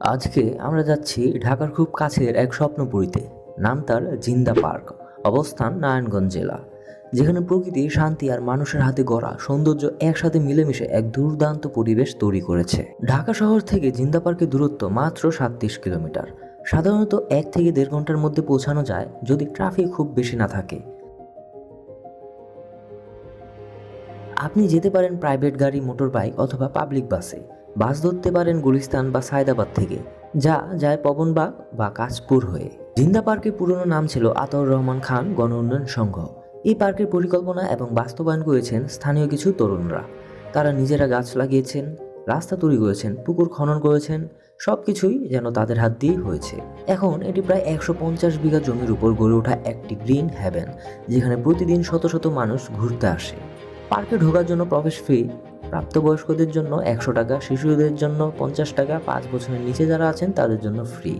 আজকে আমরা যাচ্ছি ঢাকার খুব কাছের এক স্বপ্নপুরীতে। নাম তার জিন্দা পার্ক। অবস্থান নারায়ণগঞ্জ জেলা। যেখানে প্রকৃতি, শান্তি আর মানুষের হাতে গড়া সৌন্দর্য একসাথে মিলেমিশে এক দুর্দান্ত পরিবেশ তৈরি করেছে। ঢাকা শহর থেকে জিন্দা পার্কের দূরত্ব মাত্র সাতত্রিশ কিলোমিটার। সাধারণত এক থেকে দেড় ঘণ্টার মধ্যে পৌঁছানো যায় যদি ট্রাফিক খুব বেশি না থাকে। আপনি যেতে পারেন প্রাইভেট গাড়ি মোটর বাইক অথবা পাবলিক বাসে। বাস ধরতে পারেন গুলিস্তান বা সায়দাবাদ থেকে, যা যায় পবনবাগ বা কাশপুর হয়ে। জিন্দা পার্কের পুরনো নাম ছিল আতাউর রহমান খান গণ উন্নয়ন সংঘ। এই পার্কের পরিকল্পনা এবং বাস্তবায়ন করেছেন স্থানীয় কিছু তরুণরা। তারা নিজেরা গাছ লাগিয়েছেন, রাস্তা তৈরি করেছেন, পুকুর খনন করেছেন সব কিছুই যেন তাদের হাত দিয়েই হয়েছে। এখন এটি প্রায় একশো পঞ্চাশ বিঘা জমির উপর গড়ে ওঠা একটি গ্রিন হ্যাভেন, যেখানে প্রতিদিন শত শত মানুষ ঘুরতে আসে। পার্কে ঢোকার জন্য প্রবেশ ফি প্রাপ্তবয়স্কদের জন্য একশো টাকা, শিশুদের জন্য পঞ্চাশ টাকা, পাঁচ বছরের নিচে যারা আছেন তাদের জন্য ফ্রি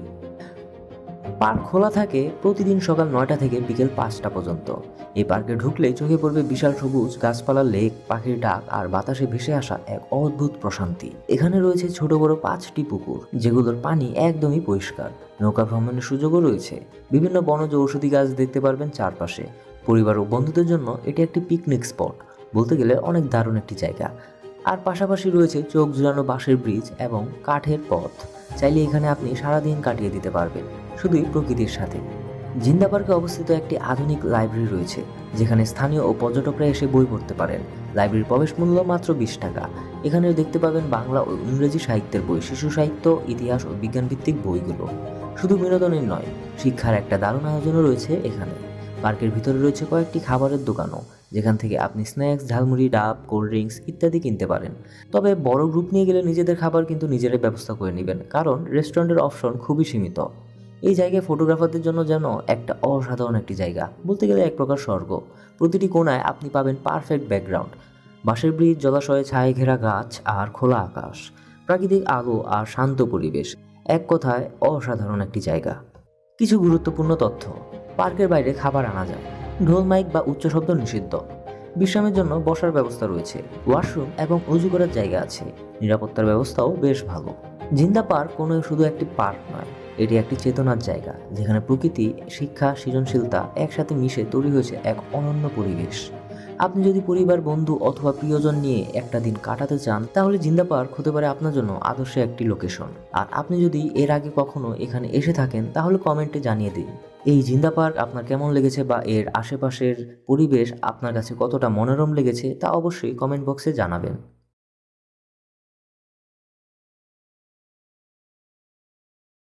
পার্ক খোলা থাকে প্রতিদিন সকাল নয়টা থেকে বিকেল পাঁচটা পর্যন্ত। এই পার্কে ঢুকলেই চোখে পড়বে বিশাল সবুজ গাছপালা লেক পাখির ডাক আর বাতাসে ভেসে আসা এক অদ্ভুত প্রশান্তি। এখানে রয়েছে ছোট বড় পাঁচটি পুকুর, যেগুলোর পানি একদমই পরিষ্কার। নৌকা ভ্রমণের সুযোগও রয়েছে। বিভিন্ন বনজ ঔষধি গাছ দেখতে পারবেন চারপাশে। পরিবার ও বন্ধুদের জন্য এটি একটি পিকনিক স্পট বলতে গেলে অনেক দারুণ একটি জায়গা। আর পাশাপাশি রয়েছে চোখ জুড়ানো বাঁশের ব্রিজ এবং কাঠের পথ। চাইলে এখানে আপনি সারাদিন কাটিয়ে দিতে পারবেন, শুধুই প্রকৃতির সাথে। জিন্দা পার্কে অবস্থিত একটি আধুনিক লাইব্রেরি রয়েছে, যেখানে স্থানীয় ও পর্যটকরা এসে বই পড়তে পারেন। লাইব্রেরির প্রবেশ মূল্য মাত্র বিশ টাকা। এখানে দেখতে পাবেন বাংলা ও ইংরেজি সাহিত্যের বই, শিশু সাহিত্য, ইতিহাস ও বিজ্ঞানভিত্তিক বইগুলো। শুধু বিনোদনের নয়, শিক্ষার একটা দারুণ আয়োজনও রয়েছে এখানে। পার্কের ভিতরে রয়েছে কয়েকটি খাবারের দোকানও। যেখান থেকে আপনি স্ন্যাক্স, ঝালমুড়ি, ডাব, কোল্ড ড্রিঙ্কস ইত্যাদি কিনতে পারেন। তবে বড় গ্রুপ নিয়ে গেলে নিজেদের খাবার কিন্তু নিজেরাই ব্যবস্থা করে নেবেন, কারণ রেস্টুরেন্টের অপশন খুবই সীমিত। এই জায়গায় ফটোগ্রাফারদের জন্য যেন একটা অসাধারণ একটি জায়গা, বলতে গেলে এক প্রকার স্বর্গ। প্রতিটি কোণায় আপনি পাবেন পারফেক্ট ব্যাকগ্রাউন্ড বাঁশের ব্রিজ, জলাশয়ে ছায়ে ঘেরা গাছ আর খোলা আকাশ, প্রাকৃতিক আলো আর শান্ত পরিবেশ, এক কথায় অসাধারণ একটি জায়গা। কিছু গুরুত্বপূর্ণ তথ্য, পার্কের বাইরে খাবার আনা যায়। ঢোল মাইক বা উচ্চ শব্দ নিষিদ্ধ। বিশ্রামের জন্য বসার ব্যবস্থা রয়েছে। ওয়াশরুম এবং উজু করার জায়গা আছে। নিরাপত্তার ব্যবস্থাও বেশ ভালো। জিন্দা পার্ক কোনো শুধু একটি পার্ক নয়, এটি একটি চেতনার জায়গা, যেখানে প্রকৃতি, শিক্ষা, সৃজনশীলতা একসাথে মিশে তৈরি হয়েছে এক অনন্য পরিবেশ। আপনি যদি পরিবার, বন্ধু অথবা প্রিয়জন নিয়ে একটা দিন কাটাতে চান, তাহলে জিন্দা পার্ক হতে পারে আপনার জন্য আদর্শ একটি লোকেশন আর আপনি যদি এর আগে কখনো এখানে এসে থাকেন, তাহলে কমেন্টে জানিয়ে দিন। এই জিন্দা পার্ক আপনার কেমন লেগেছে বা এর আশেপাশের পরিবেশ আপনার কাছে কতটা মনোরম লেগেছে, তা অবশ্যই কমেন্ট বক্সে জানাবেন।